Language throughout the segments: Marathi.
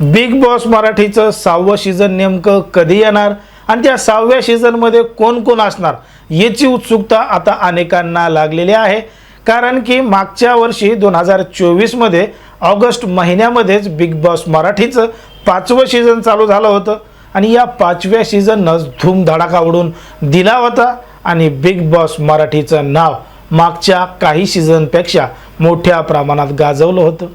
बिग बॉस मराठीचं सहावं सीझन नेमकं कधी येणार? आणि त्या सहाव्या सीझनमध्ये कोण कोण असणार? याची उत्सुकता आता अनेकांना लागलेली आहे. कारण की मागच्या वर्षी दोन हजार चोवीसमध्ये ऑगस्ट महिन्यामध्येच बिग बॉस मराठीचं पाचवं सीझन चालू झालं होतं. आणि या पाचव्या सीझननंच धूमधडाका उडून दिला होता. आणि बिग बॉस मराठीचं नाव मागच्या काही सीझनपेक्षा मोठ्या प्रमाणात गाजवलं होतं.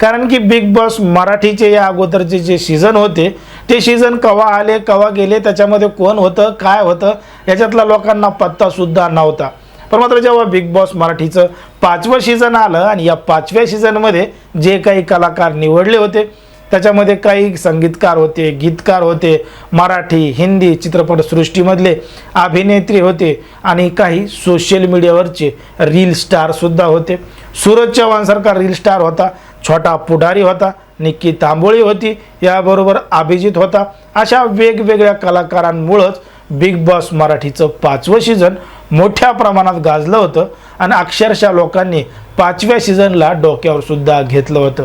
कारण की बिग बॉस मराठीचे या अगोदरचे जे सीझन होते ते सीझन कवा आले कवा गेले त्याच्यामध्ये कोण होतं काय होतं याच्यातला लोकांना पत्तासुद्धा नव्हता. पण मात्र जेव्हा बिग बॉस मराठीचं पाचवं सीझन आलं आणि या पाचव्या सीझनमध्ये जे काही कलाकार निवडले होते त्याच्यामध्ये काही संगीतकार होते गीतकार होते मराठी हिंदी चित्रपटसृष्टीमधले अभिनेत्री होते आणि काही सोशल मीडियावरचे रील स्टारसुद्धा होते. सूरज चव्हाणसारखा रील स्टार होता. छोटा पुढारी होता निक्की तांबोळी होती याबरोबर अभिजित होता. अशा वेगवेगळ्या कलाकारांमुळंच बिग बॉस मराठीचं पाचवं सीझन मोठ्या प्रमाणात गाजलं होतं आणि अक्षरशः लोकांनी पाचव्या सीझनला डोक्यावर सुद्धा घेतलं होतं.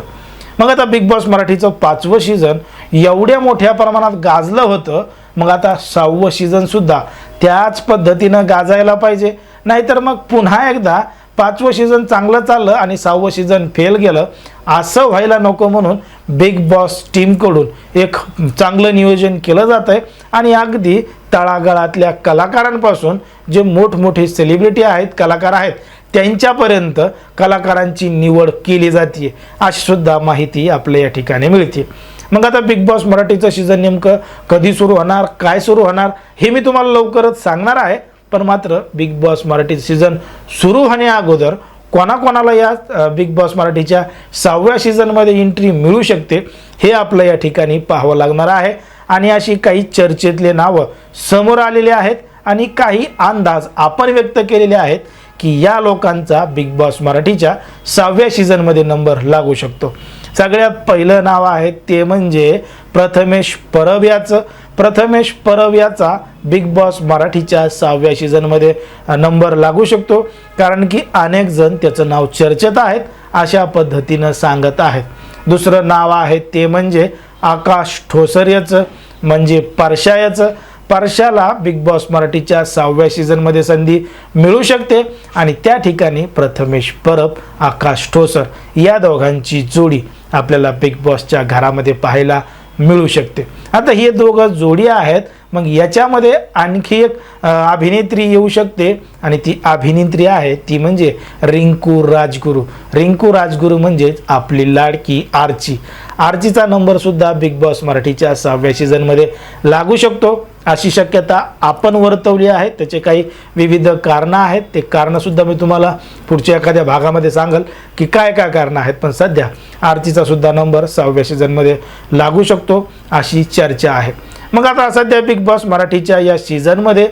मग आता बिग बॉस मराठीचं पाचवं सीझन एवढ्या मोठ्या प्रमाणात गाजलं होतं मग आता सहावं सीझनसुद्धा त्याच पद्धतीनं गाजायला पाहिजे. नाहीतर मग पुन्हा एकदा पाचवं सीझन चांगलं चाललं आणि सहावं सीझन फेल गेलं असं व्हायला नको म्हणून बिग बॉस टीमकडून एक चांगलं नियोजन केलं जात आहे आणि अगदी तळागाळातल्या कलाकारांपासून जे मोठमोठे सेलिब्रिटी आहेत कलाकार आहेत त्यांच्यापर्यंत कलाकारांची निवड केली जाते अशी सुद्धा माहिती आपल्या या ठिकाणी मिळते मग आता बिग बॉस मराठीचं सीझन नेमकं कधी सुरू होणार काय सुरू होणार हे मी तुम्हाला लवकरच सांगणार आहे. पण मात्र बिग बॉस मराठी सीझन सुरू होण्या अगोदर कोणाकोणाला या बिग बॉस मराठीच्या सहाव्या सीझनमध्ये एंट्री मिळू शकते हे आपलं या ठिकाणी पाहावं लागणार आहे. आणि अशी काही चर्चेतले नावं समोर आलेले आहेत आणि काही अंदाज आपण व्यक्त केलेले आहेत की या लोकांचा बिग बॉस मराठीच्या सहाव्या सीझनमध्ये नंबर लागू शकतो. सगळ्यात पहिलं नाव आहे ते म्हणजे प्रथमेश परब याचं. प्रथमेश परब याचा बिग बॉस मराठीच्या सहाव्या सीझनमध्ये नंबर लागू शकतो. कारण की अनेक जण त्याचं नाव चर्चेत आहेत अशा पद्धतीनं सांगत आहेत. दुसरं नाव आहे ते म्हणजे आकाश ठोसर याचं म्हणजे परशा याचं. परशाला बिग बॉस मराठीच्या सहाव्या सीझनमध्ये संधी मिळू शकते. आणि त्या ठिकाणी प्रथमेश परब आकाश ठोसर या दोघांची जोडी आपल्याला बिग बॉसच्या घरामध्ये पाहायला मिळू शकते. आता हे दोघं जोडी आहेत. मग याच्यामध्ये आणखी एक अभिनेत्री येऊ शकते आणि ती अभिनेत्री आहे. ती म्हणजे रिंकू राजगुरू. रिंकू राजगुरू म्हणजेच आपली लाडकी आर्ची. आर्चीचा नंबरसुद्धा बिग बॉस मराठीच्या सहाव्या सीझनमध्ये लागू शकतो. अशी शक्यता आपण वर्तवली आहे. त्याचे काही विविध कारणं आहेत. ते कारणंसुद्धा मी तुम्हाला पुढच्या एखाद्या भागामध्ये सांगेल की काय काय कारणं आहेत. पण सध्या आरतीचा सुद्धा नंबर सहाव्या सीझनमध्ये लागू शकतो अशी चर्चा आहे. मग आता सध्या बिग बॉस मराठीच्या या सीझनमध्ये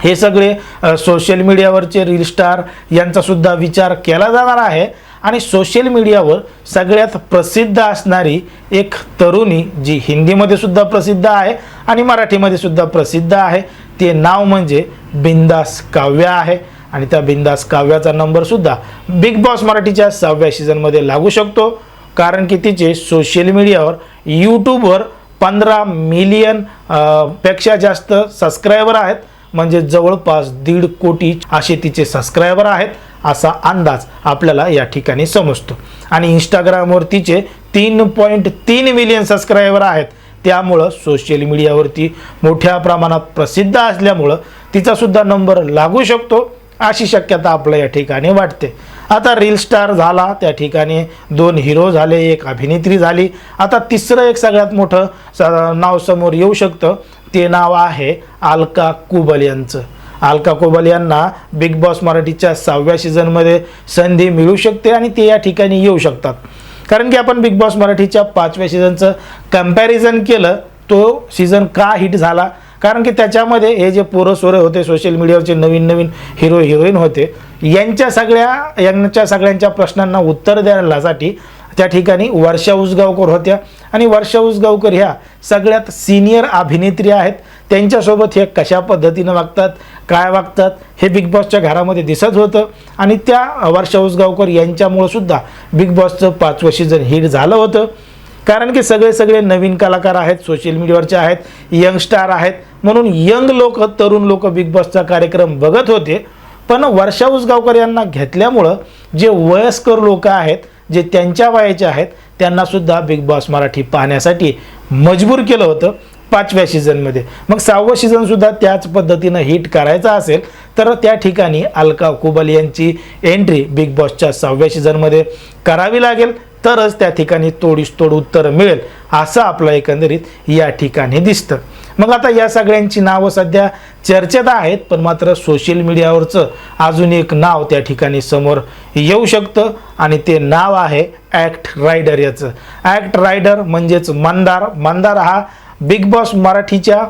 हे सगळे सोशल मीडियावरचे रील स्टार यांचासुद्धा विचार केला जाणार आहे. आणि सोशल मीडियावर सगळ्यात प्रसिद्ध असणारी एक तरुणी जी हिंदीमध्ये सुद्धा प्रसिद्ध आहे आणि मराठीमध्ये सुद्धा प्रसिद्ध आहे ते नाव म्हणजे बिंदास काव्य आहे. आणि त्या बिंदास काव्याचा नंबरसुद्धा बिग बॉस मराठीच्या सहाव्या सीझनमध्ये लागू शकतो. कारण की तिचे सोशल मीडियावर यूट्यूबवर पंधरा मिलियनपेक्षा जास्त सबस्क्रायबर आहेत. म्हणजे जवळपास दीड कोटी असे तिचे सबस्क्रायबर आहेत असा अंदाज आपल्याला या ठिकाणी समजतो. आणि इंस्टाग्रामवर तिचे तीन पॉईंट तीन मिलियन सबस्क्रायबर आहेत. त्यामुळं सोशल मीडियावरती मोठ्या प्रमाणात प्रसिद्ध असल्यामुळं तिचासुद्धा नंबर लागू शकतो अशी शक्यता आपल्या या ठिकाणी वाटते. आता रील स्टार झाला त्या ठिकाणी दोन हिरो झाले एक अभिनेत्री झाली. आता तिसरं एक सगळ्यात मोठं स- नाव समोर येऊ शकतं. ते नाव आहे अलका कुबल यांचं. अलका कुबल यांना बिग बॉस मराठीच्या सहाव्या सीझनमध्ये संधी मिळू शकते आणि ते या ठिकाणी येऊ शकतात. कारण की आपण बिग बॉस मराठीच्या पाचव्या सीझनचं कंपॅरिझन केलं तो सीझन का हिट झाला? कारण की त्याच्यामध्ये हे जे पोरं होते सोशल मीडियावरचे नवीन नवीन हिरो हिरोईन होते यांच्या सगळ्या यांच्या सगळ्यांच्या प्रश्नांना उत्तर देण्यासाठी त्या ठिकाणी वर्षा उसगावकर होत्या. आणि वर्षा उसगावकर ह्या सगळ्यात सिनियर अभिनेत्री आहेत. त्यांच्यासोबत हे कशा पद्धतीनं वागतात काय वागतात हे बिग बॉसच्या घरामध्ये दिसत होतं. आणि त्या वर्षा उसगावकर यांच्यामुळं सुद्धा बिग बॉसचं पाचवं सीझन हिट झालं होतं. कारण की सगळे सगळे नवीन कलाकार आहेत सोशल मीडियावरचे आहेत यंग स्टार आहेत. म्हणून यंग लोक तरुण लोक बिग बॉसचा कार्यक्रम बघत होते. पण वर्षा उसगावकर यांना घेतल्यामुळं जे वयस्कर लोक आहेत जे त्यांच्या वयाचे आहेत त्यांना सुद्धा बिग बॉस मराठी पाहण्यासाठी मजबूर केलं होतं पाचव्या सीझनमध्ये मग सहावं सीझनसुद्धा त्याच पद्धतीनं हिट करायचं असेल तर त्या ठिकाणी अलका कुबल यांची एंट्री बिग बॉसच्या सहाव्या सीझनमध्ये करावी लागेल. तरच त्या ठिकाणी तोडीस तोड उत्तर मिळेल असं आपलं एकंदरीत या ठिकाणी दिसतं. मग आता या सगळ्यांची नावं सध्या चर्चेत आहेत पण मात्र सोशल मीडियावरचं अजून एक नाव त्या ठिकाणी समोर येऊ शकतं आणि ते नाव आहे ॲक्ट रायडर याचं. ॲक्ट रायडर म्हणजेच मंदार. मंदार हा बिग बॉस मराठीच्या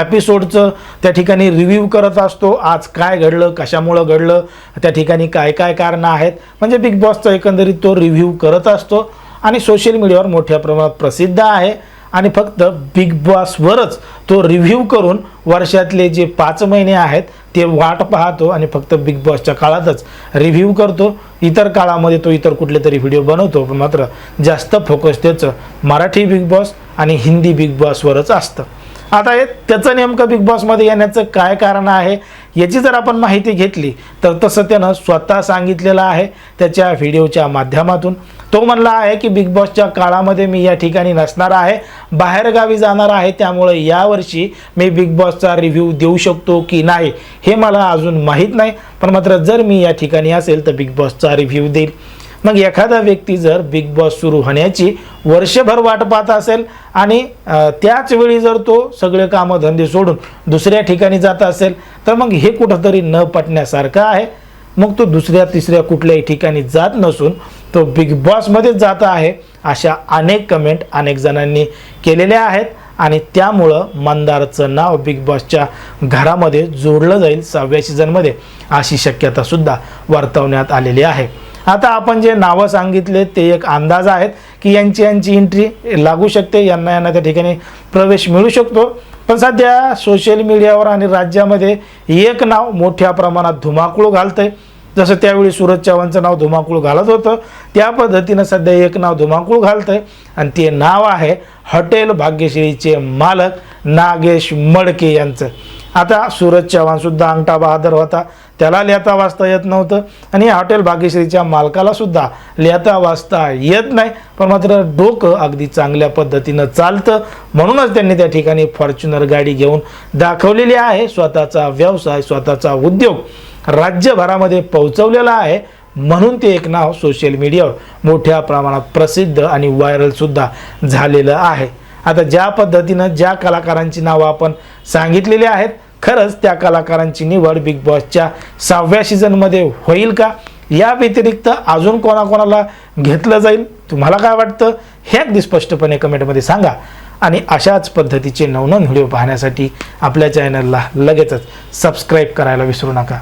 एपिसोडचं त्या ठिकाणी रिव्ह्यू करत असतो. आज काय घडलं कशामुळं घडलं त्या ठिकाणी काय काय कारणं आहेत म्हणजे बिग बॉसचा एकंदरीत तो रिव्ह्यू करत असतो. आणि सोशल मीडियावर मोठ्या प्रमाणात प्रसिद्ध आहे. आणि फक्त बिग बॉसवरच तो रिव्ह्यू करून वर्षातले जे पाच महिने आहेत ते वाट पाहतो आणि फक्त बिग बॉसच्या काळातच रिव्ह्यू करतो. इतर काळामध्ये तो इतर कुठले तरी व्हिडिओ बनवतो पण मात्र जास्त फोकस त्याचं मराठी बिग बॉस आणि हिंदी बिग बॉसवरच असतं. आता हे त्याचं नेमकं बिग बॉसमध्ये येण्याचं काय कारण आहे याची जर आपण माहिती घेतली तर तसं त्यानं स्वतः सांगितलेलं आहे त्याच्या व्हिडिओच्या माध्यमातून. तो म्हणला आहे की बिग बॉसच्या काळामध्ये मी या ठिकाणी नसणार आहे बाहेरगावी जाणार आहे त्यामुळे यावर्षी मी बिग बॉसचा रिव्ह्यू देऊ शकतो की नाही हे मला अजून माहीत नाही. पण मात्र जर मी या ठिकाणी असेल तर बिग बॉसचा रिव्ह्यू देईल. मग एखादा व्यक्ती जर बिग बॉस सुरू होण्याची वर्षभर वाट पाहत असेल आणि त्याच वेळी जर तो सगळे कामं धंदे सोडून दुसऱ्या ठिकाणी जात असेल तर मग हे कुठंतरी न पटण्यासारखं आहे. मग तो दुसऱ्या तिसऱ्या कुठल्याही ठिकाणी जात नसून तो बिग बॉसमध्येच जात आहे अशा अनेक कमेंट अनेक जणांनी केलेल्या आहेत. आणि त्यामुळं मंदारचं नाव बिग बॉसच्या घरामध्ये जोडलं जाईल सहाव्या सीझनमध्ये अशी शक्यतासुद्धा वर्तवण्यात आलेली आहे. आता आपण जे नावं सांगितले ते एक अंदाज आहेत की यांची यांची एंट्री लागू शकते. यांना यांना त्या ठिकाणी प्रवेश मिळू शकतो. पण सध्या सोशल मीडियावर आणि राज्यामध्ये एक नाव मोठ्या प्रमाणात धुमाकूळ घालतं आहे जसं त्यावेळी सूरज चव्हाणचं नाव धुमाकूळ घालत होतं त्या पद्धतीनं सध्या एक नाव धुमाकूळ घालतंय. आणि ते नाव आहे हॉटेल भाग्यश्रीचे मालक नागेश मडके यांचं. आता सूरज चव्हाणसुद्धा अंगठा बहादर होता. त्याला लिहता वाचता येत नव्हतं. आणि हॉटेल भाग्यश्रीच्या मालकालासुद्धा लिहता वाचता येत नाही. पण मात्र डोकं अगदी चांगल्या पद्धतीनं चालतं. म्हणूनच त्यांनी त्या ठिकाणी फॉर्च्युनर गाडी घेऊन दाखवलेली आहे. स्वतःचा व्यवसाय स्वतःचा उद्योग. राज्यभरामध्ये पोहोचवलेला आहे म्हणून ते एक नाव सोशल मीडियावर मोठ्या प्रमाणात प्रसिद्ध आणि व्हायरलसुद्धा झालेलं आहे. आता ज्या पद्धतीनं ज्या कलाकारांची नावं आपण सांगितलेली आहेत खरंच त्या कलाकारांची निवड बिग बॉसच्या सहाव्या सीझनमध्ये होईल का? या व्यतिरिक्त अजून कोणाकोणाला घेतलं जाईल? तुम्हाला काय वाटतं? हे अगदी स्पष्टपणे कमेंटमध्ये सांगा. आणि अशाच पद्धतीचे नवनवीन व्हिडिओ पाहण्यासाठी आपल्या चॅनलला लगेचच सबस्क्राईब करायला विसरू नका.